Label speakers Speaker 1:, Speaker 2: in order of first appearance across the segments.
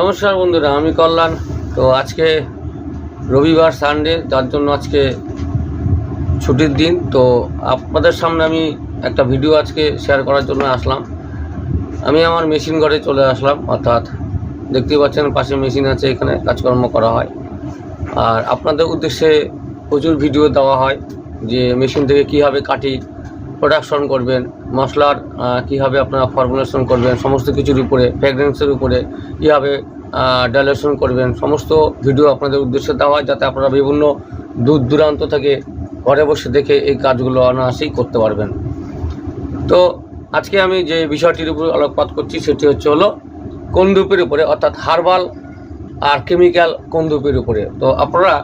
Speaker 1: নমস্কার বন্ধুরা, আমি কল্যাণ। তো আজকে রবিবার সানডে যার জন্য আজকে ছুটির দিন। তো আপনাদের সামনে আমি একটা ভিডিও আজকে শেয়ার করার জন্য আসলাম। আমি আমার মেশিন ঘরে চলে আসলাম, অর্থাৎ দেখতেই পাচ্ছেন, পাশে মেশিন আছে, এখানে কাজকর্ম করা হয়। আর আপনাদের উদ্দেশ্যে প্রচুর ভিডিও দেওয়া হয়, যে মেশিন থেকে কীভাবে কাটি প্রোডাকশন করবেন, মশলার কীভাবে আপনারা ফর্মুলেশন করবেন, সমস্ত কিছুর উপরে ফ্র্যাগরেন্সের উপরে, কীভাবে ডাইলেশন করবেন, সমস্ত ভিডিও আপনাদের উদ্দেশ্যে দেওয়া হয় যাতে আপনারা বিভিন্ন দূর দূরান্ত থেকে ঘরে বসে দেখে এই কাজগুলো অনায়াসেই করতে পারবেন। তো আজকে আমি যে বিষয়টির উপর আলোকপাত করছি সেটি হচ্ছে হলো কোন কন্দুপের উপরে, অর্থাৎ হার্বাল আর কেমিক্যাল কোন কন্দুপের উপরে। তো আপনারা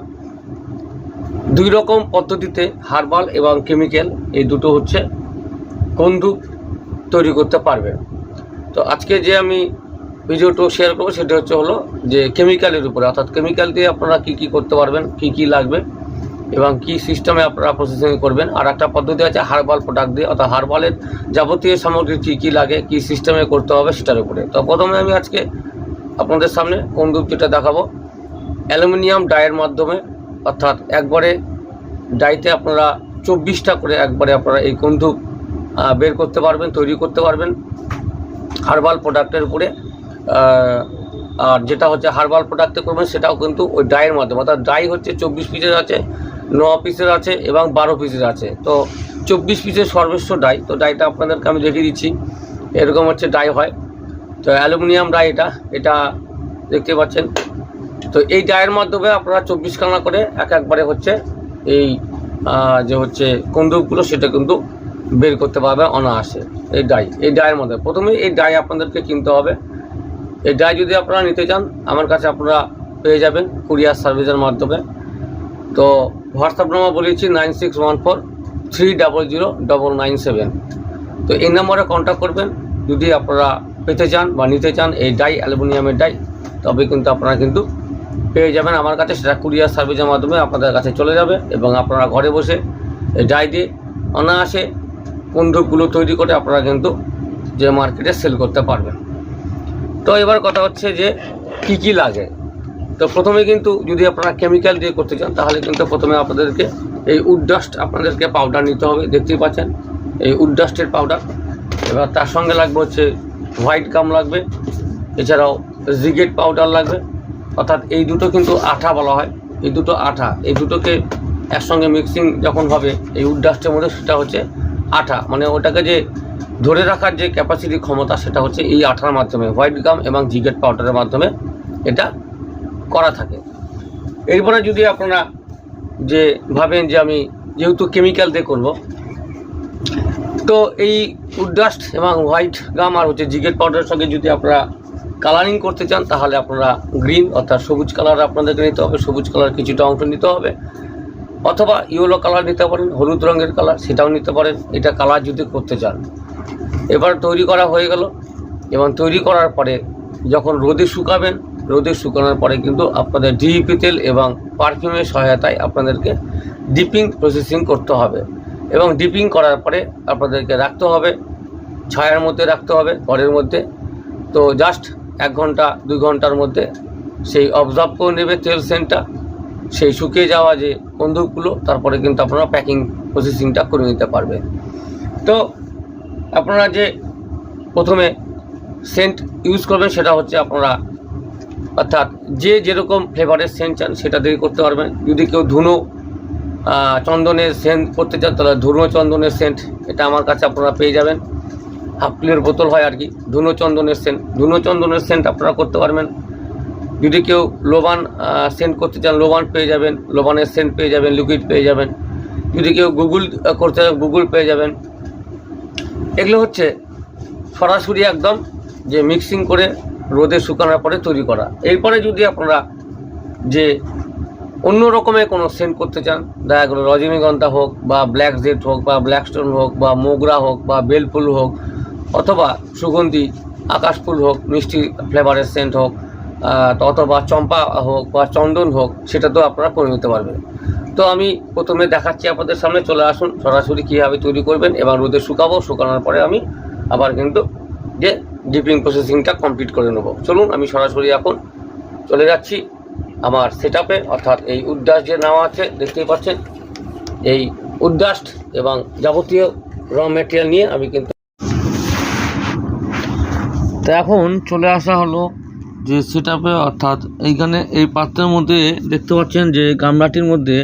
Speaker 1: দুই রকম পদ্ধতিতে হার্বাল এবং কেমিক্যাল এই দুটো হচ্ছে কন্দুক তৈরি করতে পারবে। তো আজকে যে আমি ভিডিওটা শেয়ার করব সেটা হচ্ছে হলো যে কেমিক্যালের উপরে, অর্থাৎ কেমিক্যাল দিয়ে আপনারা কি কি করতে পারবেন, কি কি লাগবে এবং কি সিস্টেমে আপনারা প্রসেসিং করবেন। আর একটা পদ্ধতি আছে হার্বাল প্রোডাক্ট দিয়ে, অর্থাৎ হার্বালের যাবতীয় সামগ্রী কী কী লাগে, কি সিস্টেমে করতে হবে সেটার উপরে। তো প্রথমে আমি আজকে আপনাদের সামনে কন্দুক যেটা দেখাবো, অ্যালুমিনিয়াম ডায়ের মাধ্যমে অর্থাৎ একবারে ডাইতে আপনারা চব্বিশটা করে একবারে আপনারা এই কন্দুক বের করতে পারবেন, তৈরি করতে পারবেন হার্বাল প্রোডাক্টের উপরে। আর যেটা হচ্ছে হার্বাল প্রোডাক্টে করবেন, সেটাও কিন্তু ওই ডাইয়ের মাধ্যমে। অর্থাৎ ডাই হচ্ছে চব্বিশ পিসের আছে, ন পিসের আছে এবং বারো পিসের আছে। তো চব্বিশ পিসের সর্বোচ্চ ডাই তো ডাইটা আপনাদেরকে আমি দেখিয়ে দিচ্ছি। এরকম হচ্ছে ডাই হয়। তো অ্যালুমিনিয়াম ডাই এটা এটা দেখতে পাচ্ছেন। তো এই ডায়ের মাধ্যমে আপনারা চব্বিশ খানা করে এক একবারে হচ্ছে এই যে হচ্ছে কন্দুকগুলো সেটা কিন্তু বের করতে পারবে অনায়াসে এই ডাই, এই ডায়ের মধ্যে। প্রথমে এই ডাই আপনাদেরকে কিনতে হবে। এই ডাই যদি আপনারা নিতে চান, আমার কাছে আপনারা পেয়ে যাবেন কুরিয়ার সার্ভিসের মাধ্যমে। তো হোয়াটসঅ্যাপ নাম্বার বলেছি nine six one four three double zero double nine seven. তো এই নম্বরে কন্ট্যাক্ট করবেন। যদি আপনারা পেতে চান বা নিতে চান এই ডাই, অ্যালুমিনিয়ামের ডাই, তবে কিন্তু আপনারা কিন্তু পেয়ে যাবেন। আমার কাছে সেটা কুরিয়ার সার্ভিসের মাধ্যমে আপনাদের কাছে চলে যাবে এবং আপনারা ঘরে বসে ডাই অনায়াসে বন্দুকগুলো তৈরি করে আপনারা কিন্তু যে মার্কেটে সেল করতে পারবেন। তো এবার কথা হচ্ছে যে কি কি লাগে? তো প্রথমে কিন্তু যদি আপনারা কেমিক্যাল দিয়ে করতে চান, তাহলে কিন্তু প্রথমে আপনাদেরকে এই উড ডাস্ট আপনাদেরকে পাউডার নিতে হবে, দেখতেই পাচ্ছেন। এই উড ডাস্টের পাউডার। এবার তার সঙ্গে লাগবে হচ্ছে হোয়াইট গাম লাগবে। এছাড়াও জিগেট পাউডার লাগবে। অর্থাৎ এই দুটো কিন্তু আঠা বলা হয়। এই দুটো আঠা, এই দুটোকে একসঙ্গে মিক্সিং যখন হবে, এই উড ডাস্টের মধ্যে সেটা হচ্ছে আঠা। মানে ওটাকে যে ধরে রাখার যে ক্যাপাসিটি ক্ষমতা, সেটা হচ্ছে এই আঠার মাধ্যমে হোয়াইট গাম এবং জিগেট পাউডারের মাধ্যমে এটা করা থাকে। এরপরে যদি আপনারা যে ভাবেন যে আমি যেহেতু কেমিক্যাল দিয়ে করব, তো এই উডডাস্ট এবং হোয়াইট গাম আর হচ্ছে জিগেট পাউডারের সঙ্গে যদি আপনারা কালারিং করতে চান, তাহলে আপনারা গ্রিন অর্থাৎ সবুজ কালার আপনাদেরকে নিতে হবে, সবুজ কালার কিছুটা অংশ নিতে হবে। অথবা ইয়েলো কালার নিতে পারেন, হলুদ রঙের কালার সেটাও নিতে পারেন, এটা কালার যদি করতে চান। এবার তৈরি করা হয়ে গেল। এবং তৈরি করার পরে যখন রোদে শুকাবেন, রোদে শুকানোর পরে কিন্তু আপনাদের ডিইপি তেল এবং পারফিউমের সহায়তায় আপনাদেরকে ডিপিং প্রসেসিং করতে হবে। এবং ডিপিং করার পরে আপনাদেরকে রাখতে হবে, ছায়ার মধ্যে রাখতে হবে, ঘরের মধ্যে। তো জাস্ট এক ঘণ্টা, দুই ঘণ্টার মধ্যে সেই অবজার্ভ করে নেবে তেল সেন্টটা সেই শুকিয়ে যাওয়া যে বন্দুকগুলো, তারপরে কিন্তু আপনারা প্যাকিং প্রসেসিংটা করে নিতে পারবেন। তো আপনারা যে প্রথমে সেন্ট ইউজ করবেন, সেটা হচ্ছে আপনারা অর্থাৎ যে যেরকম ফ্লেভারের সেন্ট চান, সেটা দিয়ে করতে পারবেন। যদি কেউ ধুনো চন্দনের সেন্ট করতে চান, তাহলে ধুনো চন্দনের সেন্ট এটা আমার কাছে আপনারা পেয়ে যাবেন। হাফ কিলোর বোতল হয় আর কি। ধুনো চন্দনের সেন্ট ধুনো চন্দনের সেন্ট আপনারা করতে পারবেন। যদি কেউ লোবান সেন্ট করতে চান, লোবান পেয়ে যাবেন। লোবানের সেন্ট পেয়ে যাবেন লিকুইড পেয়ে যাবেন। যদি কেউ গুগল করতে চান, গুগল পেয়ে যাবেন। এগুলো হচ্ছে সরাসরি একদম যে মিক্সিং করে রোদে শুকানোর পরে তৈরি করা। এরপরে যদি আপনারা যে অন্য রকমের কোনো সেন্ট করতে চান দেখা গেলো রজনীগন্ধা হোক বা ব্ল্যাক জেট হোক বা ব্ল্যাক স্টোন হোক বা মোগরা হোক বা বেলফুল হোক অথবা সুগন্ধি, আকাশ ফুল হোক, মিষ্টি ফ্লেভারের সেন্ট হোক অথবা চম্পা হোক বা চন্দন হোক, সেটা তো আপনারা করে নিতে পারবেন। তো আমি প্রথমে দেখাচ্ছি আপনাদের সামনে, চলে আসুন, সরাসরি কীভাবে তৈরি করবেন এবং রোদে শুকাবো, শুকানোর পরে আমি আবার কিন্তু যে ডিপিং প্রসেসিংটা কমপ্লিট করে নেব। চলুন, আমি সরাসরি এখন চলে যাচ্ছি আমার সেট অর্থাৎ এই উড্ডাস যে নেওয়া আছে, দেখতেই পাচ্ছেন, এই উড্ডাস্ট এবং যাবতীয় র মেটেরিয়াল নিয়ে আমি কিন্তু তো এখন চলে আসা হলো যে সেট অর্থাৎ এইখানে এই পাত্রের মধ্যে দেখতে পাচ্ছেন যে গামলাটির মধ্যে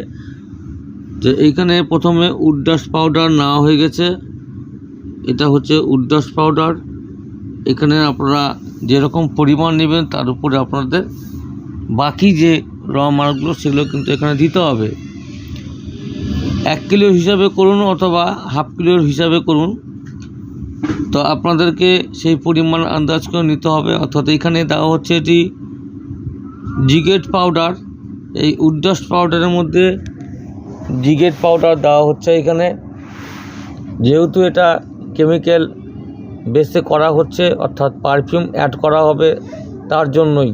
Speaker 1: যে এইখানে প্রথমে উড্ডাস পাউডার নেওয়া হয়ে গেছে। এটা হচ্ছে উড্ডাস পাউডার এখানে আপনারা যেরকম পরিমাণ নেবেন, তার উপরে আপনাদের বাকি যে র মালগুলো, সেগুলো কিন্তু এখানে দিতে হবে। এক কিলো হিসাবে করুন অথবা হাফ কিলোর হিসাবে করুন। তো আপনাদেরকে সেই পরিমাণ আন্দাজ করে নিতে হবে। অর্থাৎ এখানে দেওয়া হচ্ছে এটি জিগেট পাউডার। এই উড্ডাস্ট পাউডারের মধ্যে জিগেট পাউডার দেওয়া হচ্ছে এখানে। যেহেতু এটা কেমিক্যাল বেসে করা হচ্ছে, অর্থাৎ পারফিউম অ্যাড করা হবে তার জন্যই।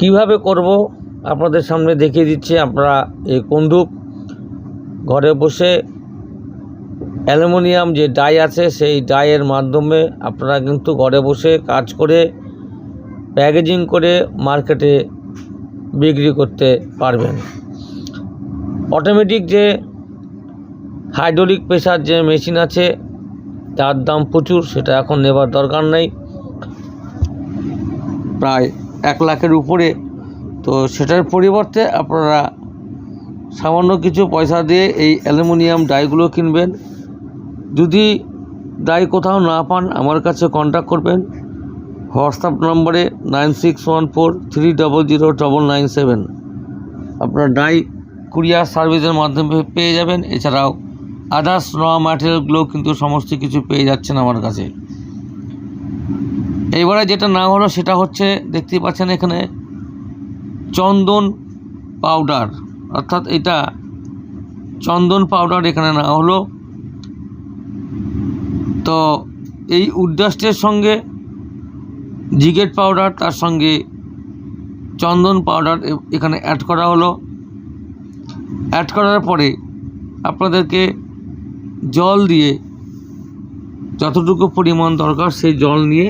Speaker 1: কীভাবে করব আপনাদের সামনে দেখিয়ে দিচ্ছি। আপনারা এই কন্দুক ঘরে বসে অ্যালুমিনিয়াম যে ডাই আছে, সেই ডাইয়ের মাধ্যমে আপনারা কিন্তু ঘরে বসে কাজ করে, প্যাকেজিং করে মার্কেটে বিক্রি করতে পারবেন। অটোমেটিক যে হাইড্রোলিক প্রেসার যে মেশিন আছে, তার দাম প্রচুর, সেটা এখন নেবার দরকার নেই। প্রায় এক লাখের উপরে। তো সেটার পরিবর্তে আপনারা সামান্য কিছু পয়সা দিয়ে এই অ্যালুমিনিয়াম ডাইগুলো কিনবেন। যদি ডাই কোথাও না পান, আমার কাছে কন্ট্যাক্ট করবেন। হোয়াটসঅ্যাপ নম্বরে nine six one four three double zero double nine seven. আপনার ডাই কুরিয়ার সার্ভিসের মাধ্যমে পেয়ে যাবেন। এছাড়াও আদার্স, র ম্যাটেরিয়ালগুলো কিন্তু সমস্ত কিছু পেয়ে যাচ্ছেন আমার কাছে। এইবারে যেটা না হলো সেটা হচ্ছে, দেখতেই পাচ্ছেন এখানে, চন্দন পাউডার। অর্থাৎ এটা চন্দন পাউডার এখানে না হলো। তো এই উড্ডাস্টের সঙ্গে জিগেট পাউডার, তার সঙ্গে চন্দন পাউডার এখানে অ্যাড করা হলো। অ্যাড করার পরে আপনাদেরকে জল দিয়ে যতটুকু পরিমাণ দরকার সেই জল নিয়ে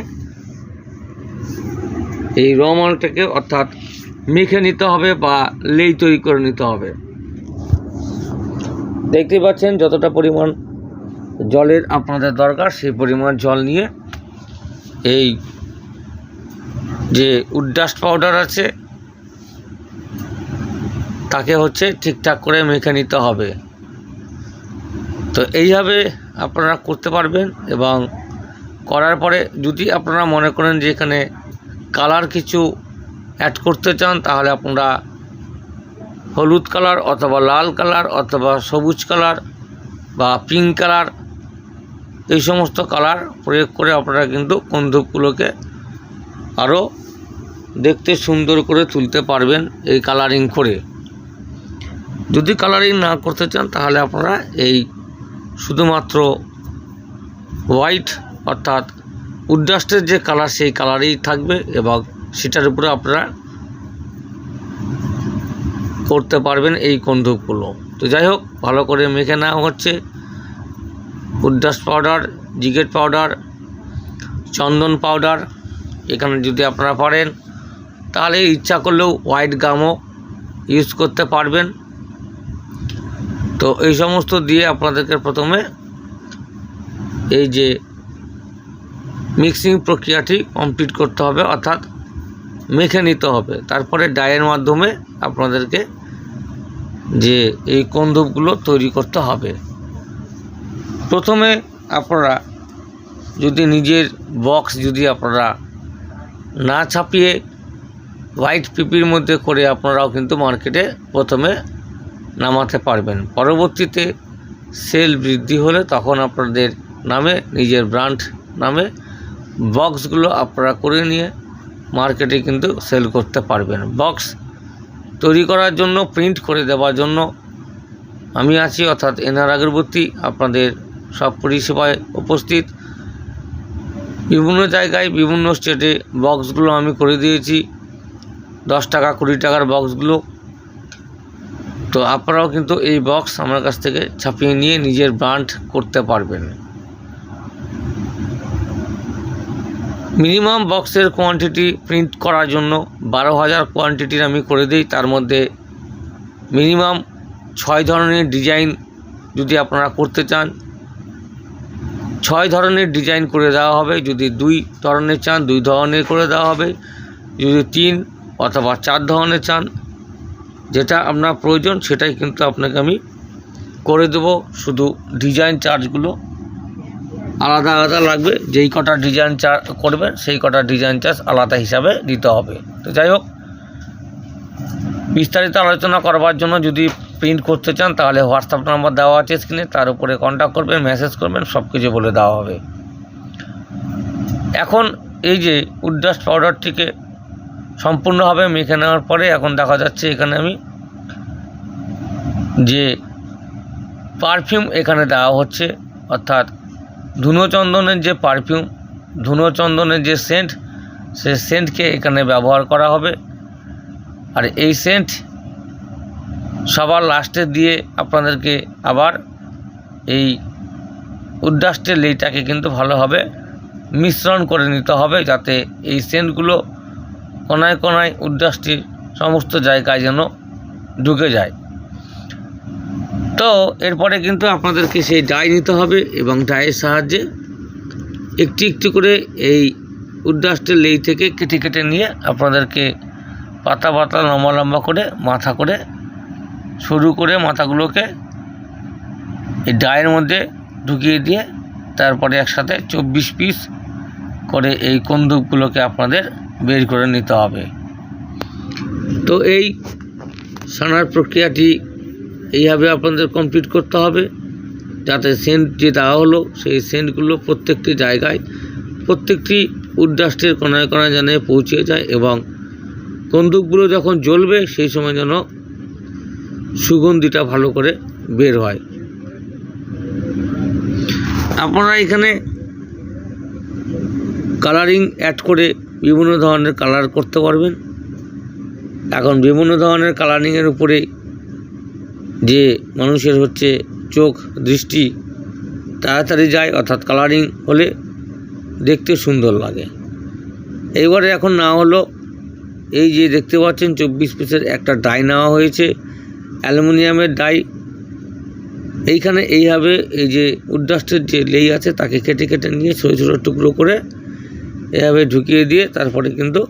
Speaker 1: এই র মালটাকে অর্থাৎ মেখে নিতে হবে বা লেই তৈরি করে নিতে হবে। দেখতে পাচ্ছেন যতটা পরিমাণ জলের আপনাদের দরকার, সেই পরিমাণ জল নিয়ে এই যে উড্ডাস্ট পাউডার আছে, তাকে হচ্ছে ঠিকঠাক করে মেখে নিতে হবে। তো এইভাবে আপনারা করতে পারবেন এবং করার পরে যদি আপনারা মনে করেন যে এখানে কালার কিছু অ্যাড করতে চান, তাহলে আপনারা হলুদ কালার অথবা লাল কালার অথবা সবুজ কালার বা পিঙ্ক কালার এই সমস্ত কালার প্রয়োগ করে আপনারা কিন্তু কন্দুকগুলোকে আরও দেখতে সুন্দর করে তুলতে পারবেন এই কালারিং করে। যদি কালারিং না করতে চান, তাহলে আপনারা এই শুধুমাত্র হোয়াইট অর্থাৎ উড্ডাস্টের যে কালার সেই কালারেই থাকবে এবং সেটার উপরে আপনারা করতে পারবেন এই কন্দুকগুলো তো যাই হোক, ভালো করে মেখে নেওয়া হচ্ছে। উড্ডাস্ট পাউডার জিগেট পাউডার চন্দন পাউডার এখানে যদি আপনারা পারেন, তাহলে ইচ্ছা করলেও হোয়াইট গামও ইউজ করতে পারবেন। তো এই সমস্ত দিয়ে আপনাদেরকে প্রথমে এই যে মিক্সিং প্রক্রিয়াটি কমপ্লিট করতে হবে, অর্থাৎ মেখে নিতে হবে। তারপরে ডায়ের মাধ্যমে আপনাদেরকে যে এই কন্দুকগুলো তৈরি করতে হবে। প্রথমে আপনারা যদি নিজের বক্স যদি আপনারা না ছাপিয়ে হোয়াইট পিপির মধ্যে করে আপনারাও কিন্তু মার্কেটে প্রথমে নামাতে পারবেন। পরবর্তীতে সেল বৃদ্ধি হলে তখন আপনাদের নামে, নিজের ব্র্যান্ড নামে বক্সগুলো আপনারা করে নিয়ে মার্কেটে কিন্তু সেল করতে পারবেন। বক্স তৈরি করার জন্য প্রিন্ট করে দেওয়ার জন্য আমি আছি, অর্থাৎ এনআর আগরবতী আপনাদের সব পরিষেবায় উপস্থিত। বিভিন্ন জায়গায়, বিভিন্ন স্টেটে বক্সগুলো আমি করে দিয়েছি। দশ টাকা, কুড়ি টাকার বক্সগুলো তো আপনারাও কিন্তু এই বক্স আমার কাছ থেকে ছাপিয়ে নিয়ে নিজের ব্র্যান্ড করতে পারবেন। মিনিমাম বক্সের কোয়ান্টিটি প্রিন্ট করার জন্য বারো হাজার কোয়ান্টিটির আমি করে দিই। তার মধ্যে মিনিমাম ছয় ধরনের ডিজাইন যদি আপনারা করতে চান ছয় ধরনের ডিজাইন করে দেওয়া হবে। যদি দুই ধরনের চান, দুই ধরনের করে দেওয়া হবে। যদি তিন অথবা চার ধরনের চান, যেটা আপনার প্রয়োজন, সেটাই কিন্তু আপনাকে আমি করে দেবো। শুধু ডিজাইন চার্জগুলো আলাদা আলাদা লাগবে। যেই কটা ডিজাইন চার্জ করবেন, সেই কটা ডিজাইন চার্জ আলাদা হিসাবে দিতে হবে। তো যাই হোক, বিস্তারিত আলোচনা করবার জন্য যদি প্রিন্ট করতে চান, তাহলে হোয়াটসঅ্যাপ নাম্বার দেওয়া আছে স্ক্রিনে তার উপরে কন্ট্যাক্ট করবেন মেসেজ করবেন সব কিছু বলে দেওয়া হবে। এখন এই যে উডডাস্ট পাউডারটিকে সম্পূর্ণভাবে মেখে নেওয়ার পরে এখন দেখা যাচ্ছে এখানে আমি যে পারফিউম এখানে দেওয়া হচ্ছে, অর্থাৎ ধুনোচন্দনের যে পারফিউম ধুনোচন্দনের যে সেন্ট সে সেন্টকে এখানে ব্যবহার করা হবে। আর এই সেন্ট সবার লাস্টে দিয়ে আপনাদেরকে আবার এই উড্ডাস্টের লেইটাকে কিন্তু ভালোভাবে মিশ্রণ করে নিতে হবে যাতে এই সেন্টগুলো কোনায় কোনায় উড্ডাসটির সমস্ত জায়গায় যেন ঢুকে যায়। তো এরপরে কিন্তু আপনাদেরকে সেই ডাই নিতে হবে এবং ডাইয়ের সাহায্যে একটি একটি করে এই উড্ডাসটের লেই থেকে কেটে কেটে নিয়ে আপনাদেরকে পাতা পাতা লম্বা লম্বা করে, মাথা করে শুরু করে মাথাগুলোকে এই ডায়ের মধ্যে ঢুকিয়ে দিয়ে তারপরে একসাথে চব্বিশ পিস করে এই কন্দুকগুলোকে আপনাদের বের করে নিতে হবে। তো এই সানার প্রক্রিয়াটি এইভাবে আপনাদের কমপ্লিট করতে হবে। যাতে সেন্ট যে দেওয়া হলো, সেই সেন্টগুলো প্রত্যেকটি জায়গায়, প্রত্যেকটি উড্ডাস্টের কোনায় কোনায় যেন পৌঁছে যায় এবং কন্দুকগুলো যখন জ্বলবে, সেই সময় যেন সুগন্ধিটা ভালো করে বের হয়। আপনারা এখানে কালারিং অ্যাড করে বিভিন্ন ধরনের কালার করতে পারবেন। এখন বিভিন্ন ধরনের কালারিংয়ের উপরে যে মানুষের হচ্ছে চোখ দৃষ্টি তাড়াতাড়ি যায়, অর্থাৎ কালারিং হলে দেখতে সুন্দর লাগে। এইবারে এখন না হলো এই যে দেখতে পাচ্ছেন, চব্বিশ পিসের একটা ডাই নেওয়া হয়েছে। অ্যালুমিনিয়ামের ডাই, এইখানে এইভাবে এই যে উড্ডাস্টের যে লেই আছে তাকে কেটে কেটে নিয়ে ছোটো ছোটো টুকরো করে এভাবে ঢুকিয়ে দিয়ে তারপরে কিন্তু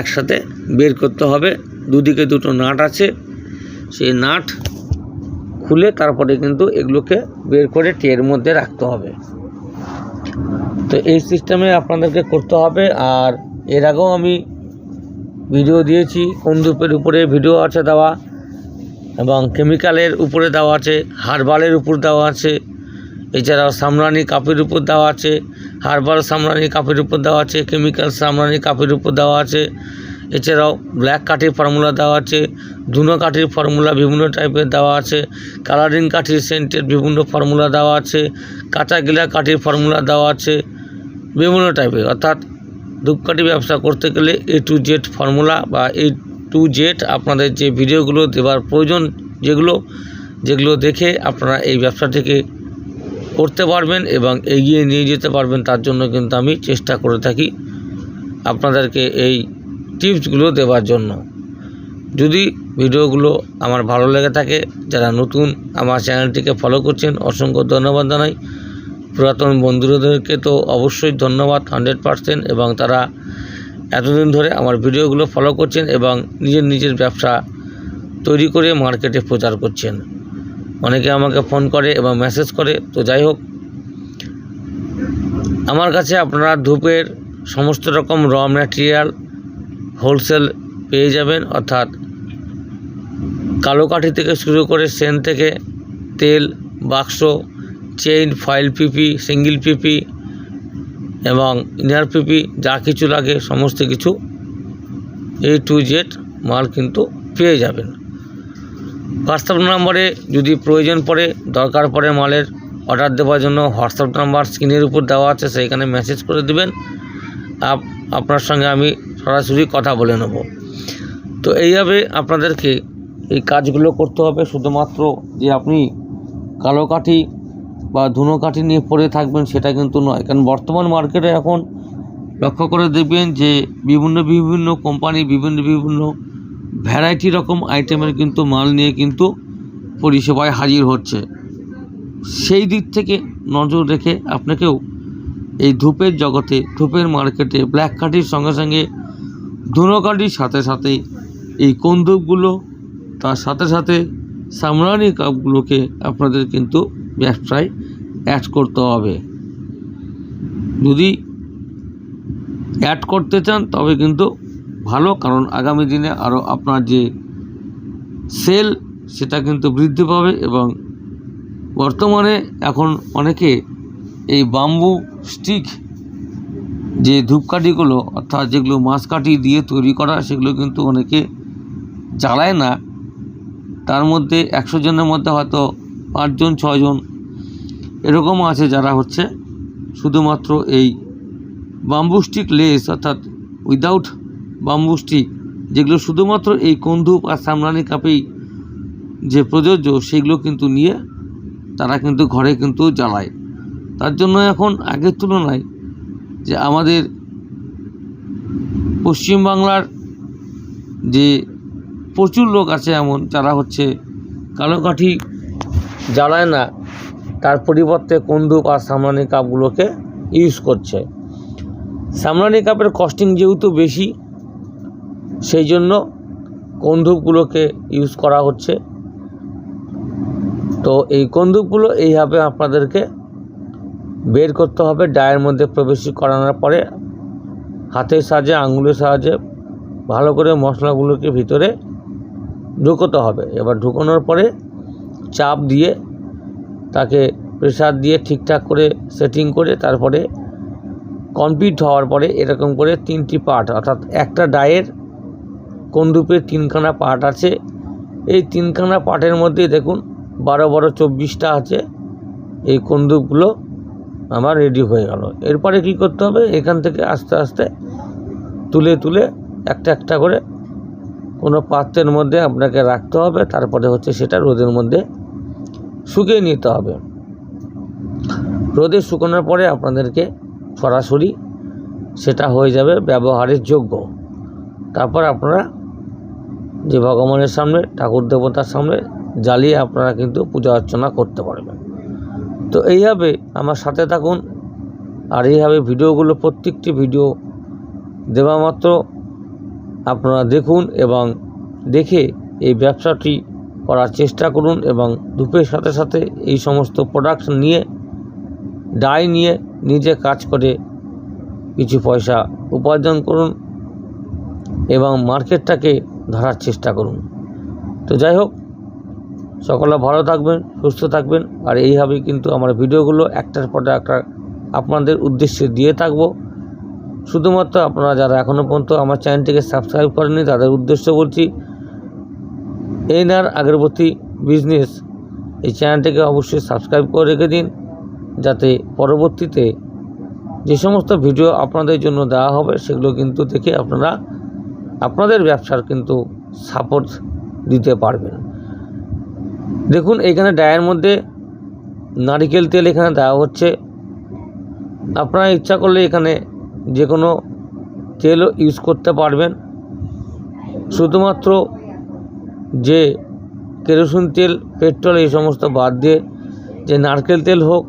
Speaker 1: একসাথে বের করতে হবে। দুদিকে দুটো নাট আছে, সেই নাট খুলে তারপরে কিন্তু এগুলোকে বের করে টের মধ্যে রাখতে হবে। তো এই সিস্টেমে আপনাদেরকে করতে হবে, আর এর আগেও আমি ভিডিও দিয়েছি কন্দুপের উপরে ভিডিও আছে দেওয়া। এবং কেমিক্যালের উপরে দেওয়া আছে, হার্বালের উপর দেওয়া আছে, এছাড়াও সামরানি কাপের উপর দেওয়া আছে, হার্বাল সামরানি কাপের উপর দেওয়া আছে, কেমিক্যাল সামরানি কাপের উপর দেওয়া আছে, এছাড়াও ব্ল্যাক কাঠের ফর্মুলা দেওয়া আছে, ধুনো কাঠের ফর্মুলা বিভিন্ন টাইপের দেওয়া আছে, কালারিং কাঠের সেন্টের বিভিন্ন ফর্মুলা দেওয়া আছে, কাঁচা গিলা কাঠের ফর্মুলা দেওয়া আছে, বিভিন্ন টাইপের। অর্থাৎ ধূপকাঠি ব্যবসা করতে গেলে এ টু জেড ফর্মুলা বা এ টু জেড আপনাদের যে ভিডিওগুলো দেওয়ার প্রয়োজন যেগুলো যেগুলো দেখে আপনারা এই ব্যবসাটিকে করতে পারবেন এবং এগিয়ে নিয়ে যেতে পারবেন, তার জন্য কিন্তু আমি চেষ্টা করে থাকি আপনাদেরকে এই টিপসগুলো দেওয়ার জন্য। যদি ভিডিওগুলো আমার ভালো লেগে থাকে, যারা নতুন আমার চ্যানেলটিকে ফলো করছেন, অসংখ্য ধন্যবাদ জানাই। পুরাতন বন্ধুদেরকে তো অবশ্যই ধন্যবাদ হান্ড্রেড পারসেন্ট এবং তারা এতদিন ধরে আমার ভিডিওগুলো ফলো করছেন এবং নিজের নিজের ব্যবসা তৈরি করে মার্কেটে প্রচার করছেন। অনেকে আমাকে ফোন করে এবং মেসেজ করে, তো যাই হোক। আমার কাছে আপনারা ধূপের সমস্ত রকম র ম্যাটেরিয়াল হোলসেল পেয়ে যাবেন, অর্থাৎ কালো কাঠি থেকে শুরু করে সেন থেকে তেল, বাক্স chain foil PP single PP এবং ইনার পিপি যা কিছু লাগে, সমস্ত কিছু এ টু জেড মাল কিন্তু পেয়ে যাবেন। হোয়াটসঅ্যাপ নাম্বারে যদি প্রয়োজন পড়ে, দরকার পড়ে মালের অর্ডার দেওয়ার জন্য হোয়াটসঅ্যাপ নাম্বার স্ক্রিনের উপর দেওয়া আছে, সেইখানে মেসেজ করে দেবেন। আপ, আপনার সঙ্গে আমি সরাসরি কথা বলে নেব। তো এইভাবে আপনাদেরকে এই কাজগুলো করতে হবে, শুধুমাত্র যে আপনি কালো কাঠি বা ধুনো কাঠি নিয়ে পড়ে থাকবেন সেটা কিন্তু নয়। কারণ বর্তমান মার্কেটে এখন লক্ষ্য করে দেখবেন যে বিভিন্ন বিভিন্ন কোম্পানি বিভিন্ন বিভিন্ন ভ্যারাইটি রকম আইটেমের কিন্তু মাল নিয়ে কিন্তু পরিষেবায় হাজির হচ্ছে। সেই দিক থেকে নজর রেখে আপনাকেও এই ধূপের জগতে, ধূপের মার্কেটে ব্ল্যাক কাঠির সঙ্গে সঙ্গে ধুনো কাঠির সাথে সাথে এই কন্দুকগুলো তার সাথে সাথে সামরানি কাপগুলোকে আপনাদের কিন্তু ব্যবসায় অ্যাড করতে হবে। যদি অ্যাড করতে চান, তবে কিন্তু ভালো, কারণ আগামী দিনে আরও আপনার যে সেল সেটা কিন্তু বৃদ্ধি পাবে এবং বর্তমানে এখন অনেকে এই বাম্বু স্টিক যে ধূপকাঠিগুলো, অর্থাৎ যেগুলো মাছকাঠি দিয়ে তৈরি করা, সেগুলো কিন্তু অনেকে জ্বালায় না। তার মধ্যে একশো জনের মধ্যে হয়তো পাঁচজন ছজন এরকম আছে যারা হচ্ছে শুধুমাত্র এই বাম্বু স্টিক লেস অর্থাৎ উইদাউট বাম্বু স্টিক যেগুলো শুধুমাত্র এই কন্দুপ আর সামরানি কাপেই যে প্রযোজ্য, সেগুলো কিন্তু নিয়ে তারা কিন্তু ঘরে কিন্তু জ্বালায়। তার জন্য এখন আগের তুলনায় যে আমাদের পশ্চিমবাংলার যে প্রচুর লোক আছে এমন, যারা হচ্ছে কালো কাঠি জ্বালায় না, তার পরিবর্তে কন্দুক আর সামরানি কাপগুলোকে ইউজ করছে। সামরানি কাপের কস্টিং যেহেতু বেশি, সেই জন্য কন্দুকগুলোকে ইউজ করা হচ্ছে। তো এই কন্দুকগুলো এইভাবে আপনাদেরকে বের করতে হবে, ডায়ের মধ্যে প্রবেশ করানোর পরে হাতের সাহায্যে আঙুলের সাহায্যে ভালো করে মশলাগুলোকে ভিতরে ঢুকোতে হবে। এবার ঢুকানোর পরে চাপ দিয়ে তাকে প্রেসার দিয়ে ঠিকঠাক করে সেটিং করে তারপরে কমপ্লিট হওয়ার পরে এরকম করে তিনটি পার্ট অর্থাৎ একটা ডায়ের কন্দুপের তিনখানা পার্ট আছে? এই তিনখানা পার্টের মধ্যে দেখুন বারো বারো চব্বিশটা আছে। এই কন্দুকগুলো আমার রেডি হয়ে গেল। এরপরে কি করতে হবে? এখান থেকে আস্তে আস্তে তুলে তুলে একটা একটা করে কোনো পাত্রের মধ্যে আপনাকে রাখতে হবে। তারপরে হচ্ছে সেটা রোদের মধ্যে শুকিয়ে নিতে হবে। রোদে শুকানোর পরে আপনাদেরকে সরাসরি সেটা হয়ে যাবে ব্যবহারের যোগ্য। তারপর আপনারা যে ভগবানের সামনে, ঠাকুর দেবতার সামনে জ্বালিয়ে আপনারা কিন্তু পূজা অর্চনা করতে পারবেন। তো এইভাবে আমার সাথে থাকুন। আর এইভাবে ভিডিওগুলো, প্রত্যেকটি ভিডিও দেওয়া মাত্র আপনারা দেখুন এবং দেখে এই ব্যবসাটি করার চেষ্টা করুন এবং ধূপের সাথে সাথে এই সমস্ত প্রোডাক্ট নিয়ে ডাই নিয়ে নিজে কাজ করে কিছু পয়সা উপার্জন করুন এবং মার্কেটটাকে ধরার চেষ্টা করুন। তো যাই হোক, সকলে ভালো থাকবেন, সুস্থ থাকবেন। আর এইভাবেই কিন্তু আমার ভিডিওগুলো একটার পর একটা আপনাদের উদ্দেশ্যে দিয়ে থাকব। শুধুমাত্র আপনারা যারা এখনও পর্যন্ত আমার চ্যানেলটিকে সাবস্ক্রাইব করেননি, তাদের উদ্দেশ্য বলছি এনআর আগরবতী বিজনেস এই চ্যানেলটিকে অবশ্যই সাবস্ক্রাইব করে রেখে দিন, যাতে পরবর্তীতে যে সমস্ত ভিডিও আপনাদের জন্য দেওয়া হবে, সেগুলো কিন্তু দেখে আপনারা আপনাদের ব্যবসার কিন্তু সাপোর্ট দিতে পারবেন। দেখুন, এখানে ডায়ের মধ্যে নারিকেল তেল এখানে দেওয়া হচ্ছে। আপনারা ইচ্ছা করলে এখানে যে কোনো তেলও ইউজ করতে পারবেন। শুধুমাত্র যে কেরোসিন তেল, পেট্রোল এই সমস্ত বাদ দিয়ে যে নারকেল তেল হোক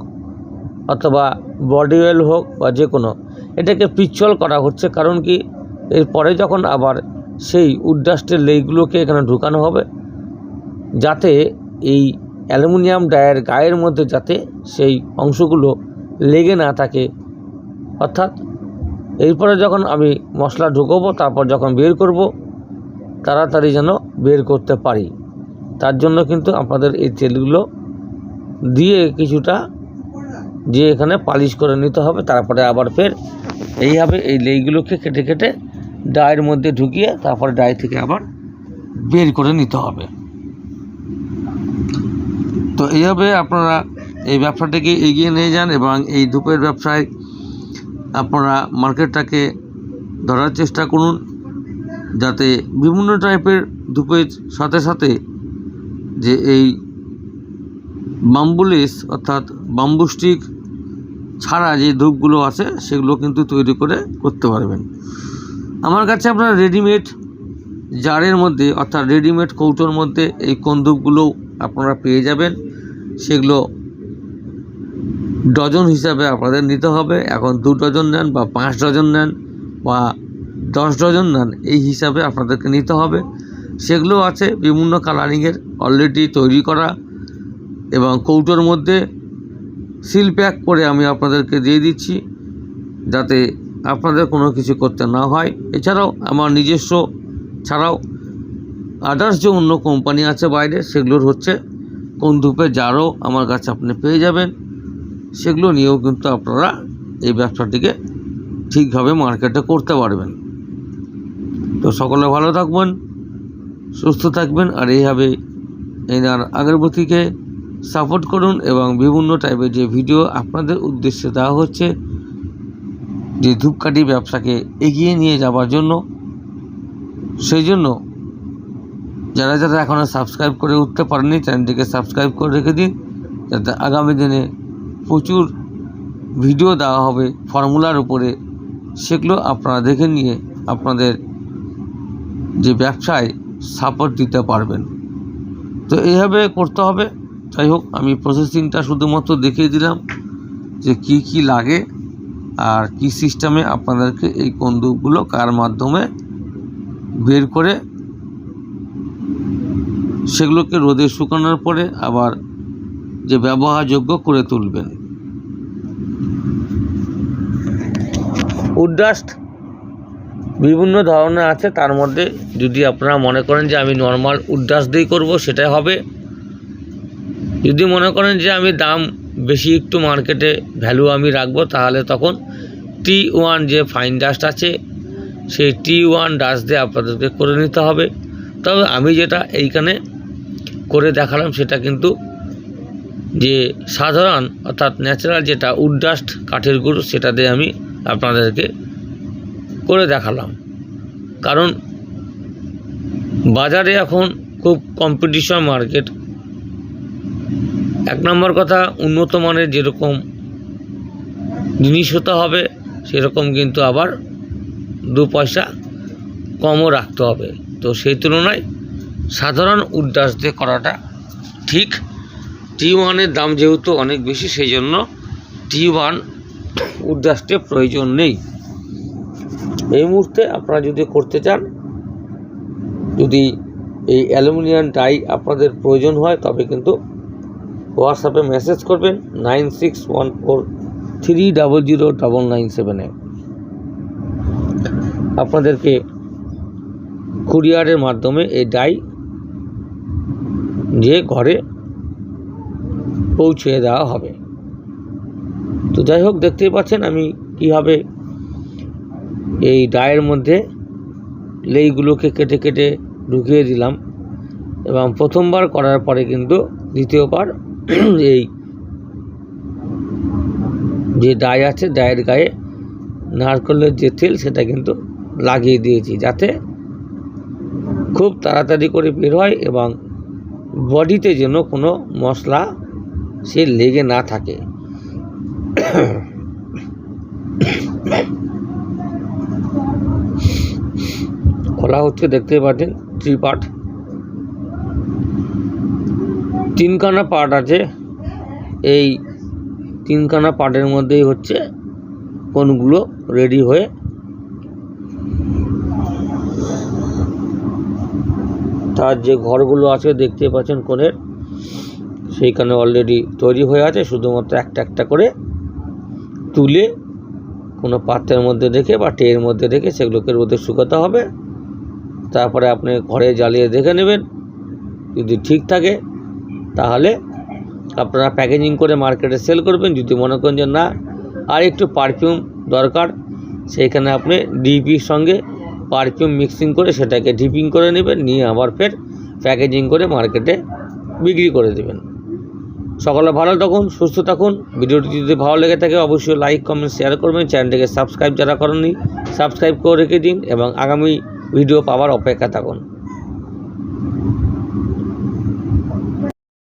Speaker 1: অথবা বডি অয়েল হোক বা যে কোনো, এটাকে পিচ্ছল করা হচ্ছে। কারণ কি? এরপরে যখন আবার সেই উডডাস্টের লেইগুলোকে এখানে ঢুকানো হবে, যাতে এই অ্যালুমিনিয়াম ডায়ের গায়ের মধ্যে যাতে সেই অংশগুলো লেগে না থাকে। অর্থাৎ এরপরে যখন আমি মশলা ঢুকোবো, তারপর যখন বের করব তাড়াতাড়ি যেন বের করতে পারি। তার জন্য কিন্তু আপনাদের এই তেলগুলো দিয়ে কিছুটা দিয়ে এখানে পালিশ করে নিতে হবে, তারপরে আবার ফের এইভাবে এই লেইগুলোকে কেটে কেটে ডায়ের মধ্যে ঢুকিয়ে তারপরে ডাই থেকে আবার বের করে নিতে হবে। তো এইভাবে আপনারা এই ব্যবসাটাকে এগিয়ে নিয়ে যান এবং এই ধূপের ব্যবসায় আপনারা মার্কেটটাকে ধরার চেষ্টা করুন। যাতে বিভিন্ন টাইপের ধূপের সাথে সাথে যে এই বাম্বুলেস অর্থাৎ বাম্বু স্টিক ছাড়া যে ধূপগুলো আছে, সেগুলো কিন্তু তৈরি করে করতে পারবেন। আমার কাছে আপনারা রেডিমেড জারের মধ্যে, অর্থাৎ রেডিমেড কৌটোর মধ্যে এই কোন ধূপগুলো আপনারা পেয়ে যাবেন, সেগুলো ডজন হিসাবে আপনাদের নিতে হবে। এখন দু ডজন নেন বা পাঁচ ডজন নেন বা দশ ডজন নেন এই হিসাবে আপনাদেরকে নিতে হবে। সেগুলো আছে, বিভিন্ন কালারিংয়ের অলরেডি তৈরি করা এবং কৌটোর মধ্যে সিল প্যাক করে আমি আপনাদেরকে দিয়ে দিচ্ছি যাতে আপনাদের কোনো কিছু করতে না হয়। এছাড়াও আমার নিজস্ব ছাড়াও আদার্স যে অন্য কোম্পানি আছে বাইরে, সেগুলোর হচ্ছে কোন ধূপে জারও আমার কাছে আপনি পেয়ে যাবেন। সেগুলো নিয়েও কিন্তু আপনারা এই ব্যবসাটিকে ঠিকভাবে মার্কেটে করতে পারবেন। তো সকলে ভালো থাকবেন, সুস্থ থাকবেন, আর এইভাবে এনার আগরবতীকে সাপোর্ট করুন এবং বিভিন্ন টাইপের যে ভিডিও আপনাদের উদ্দেশ্যে দেওয়া হচ্ছে, যে ধূপকাঠি ব্যবসাকে এগিয়ে নিয়ে যাওয়ার জন্য, সেই জন্য যারা যারা এখনও সাবস্ক্রাইব করে উঠতে পারেনি চ্যানেলটিকে সাবস্ক্রাইব করে রেখে দিন, যাতে আগামী দিনে প্রচুর ভিডিও দেওয়া হবে ফর্মুলার উপরে, সেগুলো আপনারা দেখে নিয়ে আপনাদের যে ব্যবসায় সাপোর্ট দিতে পারবেন। তো এইভাবে করতে হবে। যাই হোক, আমি প্রসেসিংটা শুধুমাত্র দেখিয়ে দিলাম যে কি কি লাগে আর কি সিস্টেমে আপনাদেরকে এই কন্দুকগুলো কার মাধ্যমে বের করে সেগুলোকে রোদে শুকানোর পরে আবার যে ব্যবহারযোগ্য করে তুলবেন। উডডাস্ট বিভিন্ন ধরনের আছে, তার মধ্যে যদি আপনারা মনে করেন যে আমি নর্মাল উডডাস্ট দিয়েই করব, সেটাই হবে। যদি মনে করেন যে আমি দাম বেশি একটু মার্কেটে ভ্যালু আমি রাখব, তাহলে তখন টি ওয়ান যে ফাইন ডাস্ট আছে, সেই টি ওয়ান ডাস্ট দিয়ে আপনাদেরকে করে নিতে হবে। তবে আমি যেটা এইখানে করে দেখালাম, সেটা কিন্তু যে সাধারণ অর্থাৎ ন্যাচারাল যেটা উড ডাস্ট কাঠের গুঁড়ো, সেটা দিয়ে আমি আপনাদেরকে করে দেখালাম। কারণ বাজারে এখন খুব কম্পিটিশন মার্কেট এক নম্বর কথা, উন্নত মানের যেরকম জিনিস হতে হবে, সেরকম কিন্তু আবার দু পয়সা কমও রাখতে হবে। তো সেই তুলনায় সাধারণ উড্ডাস দিয়ে করাটা ঠিক। টি ওয়ানের দাম যেহেতু অনেক বেশি সেই জন্য টি ওয়ান উড্ডাসটির প্রয়োজন নেই। এই মুহূর্তে আপনারা যদি করতে চান, যদি এই অ্যালুমিনিয়াম ডাই আপনাদের প্রয়োজন হয়, তবে কিন্তু হোয়াটসঅ্যাপে মেসেজ করবেন nine six one four three double zero double nine সেভেনে আপনাদেরকে কুরিয়ারের মাধ্যমে এই ডাই যে ঘরে পৌঁছে দেওয়া হবে। তো যাই হোক, দেখতেই পাচ্ছেন আমি কীভাবে এই ডায়ের মধ্যে লেইগুলোকে কেটে কেটে ঢুকিয়ে দিলাম এবং প্রথমবার করার পরে কিন্তু দ্বিতীয়বার এই যে ডাই আছে ডায়ের গায়ে নারকেলের যে তেল সেটা কিন্তু লাগিয়ে দিয়েছি যাতে খুব তাড়াতাড়ি করে বের হয় এবং বডিতে যেন কোনো মশলা সে লেগে না থাকে। খোলা হচ্ছে দেখতে পাচ্ছেন থ্রি পার্ট তিনখানা পার্ট আছে। এই তিনখানা পার্টের মধ্যেই হচ্ছে কোনগুলো রেডি হয়ে তার যে ঘরগুলো আছে, দেখতে পাচ্ছেন কোণের, সেইখানে অলরেডি তৈরি হয়ে আছে। শুধুমাত্র একটা একটা করে তুলে কোনো পাত্রের মধ্যে রেখে বা টের মধ্যে রেখে সেগুলোকে রোদে শুকাতে হবে। তারপরে আপনি ঘরে জ্বালিয়ে দেখে নেবেন। যদি ঠিক থাকে, তাহলে আপনারা প্যাকেজিং করে মার্কেটে সেল করবেন। যদি মনে করেন যে না, আর একটু পারফিউম দরকার, সেইখানে আপনি ডিপির সঙ্গে পারফিউম মিক্সিং করে সেটাকে ডিপিং করে নেবেন, নিয়ে আবার ফের প্যাকেজিং করে মার্কেটে বিক্রি করে দেবেন। সকলে ভালো থাকুন, সুস্থ থাকুন। ভিডিওটি যদি ভালো লেগে থাকে, অবশ্যই লাইক কমেন্ট শেয়ার করবেন। চ্যানেলটিকে সাবস্ক্রাইব যারা করেননি সাবস্ক্রাইব করে রেখে দিন এবং আগামী ভিডিও পাওয়ার অপেক্ষা থাকুন।